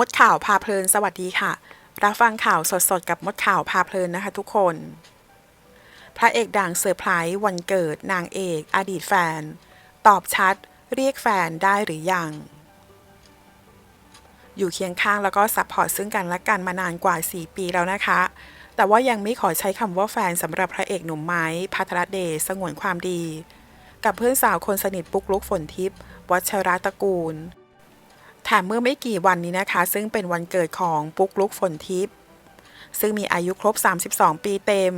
มดข่าวพาเพลินสวัสดีค่ะ รับฟังข่าวสดๆ กับมดข่าวพาเพลินนะคะทุกคน พระเอกดังเซอร์ไพรส์วันเกิดนางเอก อดีตแฟน ตอบชัด เรียกแฟนได้หรือยัง อยู่เคียงข้างแล้วก็ซัพพอร์ตซึ่งกันและกันมานานกว่า 4 ปีแล้วนะคะ แต่ว่ายังไม่ขอใช้คำว่าแฟนสำหรับพระเอกหนุ่มไม้พัทรเดชสงวนความดี กับเพื่อนสาวคนสนิทปุ๊กลุกฝนทิพย์วัชระตระกูล แถมเมื่อไม่กี่วันนี้นะคะ ซึ่งเป็นวันเกิดของปุ๊กลุกฝนทิพย์ซึ่งมีอายุครบ 32 ปีเต็ม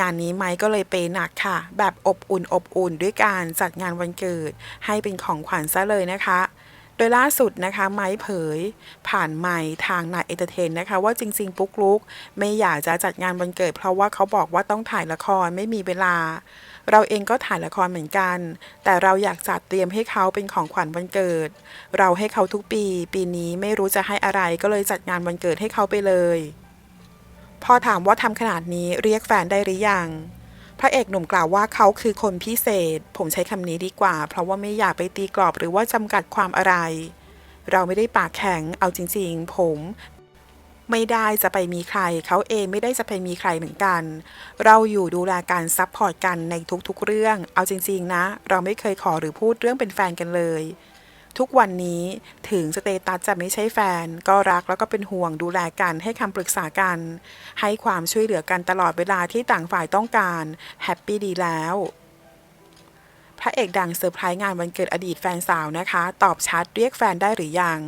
งานนี้ไม้ก็เลยเปหนักค่ะ แบบอบอุ่นอบอุ่นด้วยการจัดงานวันเกิด ให้เป็นของขวัญซะเลยนะคะ โดยล่าสุดนะคะ ไม้เผย ผ่านไมค์ทางนายเอเตอร์เทนนะคะ ว่าจริง ๆ ปุ๊กลุก ไม่อยากจะจัดงานวันเกิด เพราะว่าเขาบอกว่าต้องถ่ายละครไม่มีเวลา เราเองก็ถ่ายละครเหมือนกัน แต่เราอยากจัดเตรียมให้เขาเป็นของขวัญวันเกิด เราให้เขาทุกปี ปีนี้ไม่รู้จะให้อะไรก็เลยจัดงานวันเกิดให้เขาไปเลย พอถามว่าทำขนาดนี้เรียกแฟนได้หรือยังพระเอกหนุ่มกล่าวว่าเขาคือคนพิเศษ ผมใช้คำนี้ดีกว่า เพราะว่าไม่อยากไปตีกรอบหรือว่าจำกัดความอะไร เราไม่ได้ปากแข็งเอาจริง ๆ ผม ไม่ได้จะไปมีใคร เขาเองไม่ได้จะไปมีใครเหมือนกัน เราอยู่ดูแลการซัพพอร์ตกันในทุกๆเรื่อง เอาจริงๆนะ เราไม่เคยขอหรือพูดเรื่องเป็นแฟนกันเลย ทุกวันนี้ถึงสเตตัสจะไม่ใช่แฟน ก็รักแล้วก็เป็นห่วงดูแลกันให้คำปรึกษากัน ให้ความช่วยเหลือกันตลอดเวลาที่ต่างฝ่ายต้องการแฮปปี้ดีแล้วพระเอกดังเซอร์ไพรส์งานวันเกิดอดีตแฟนสาวนะคะ ตอบชัดเรียกแฟนได้หรือยัง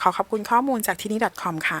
ขอขอบคุณข้อมูลจากที่นี่ .com ค่ะ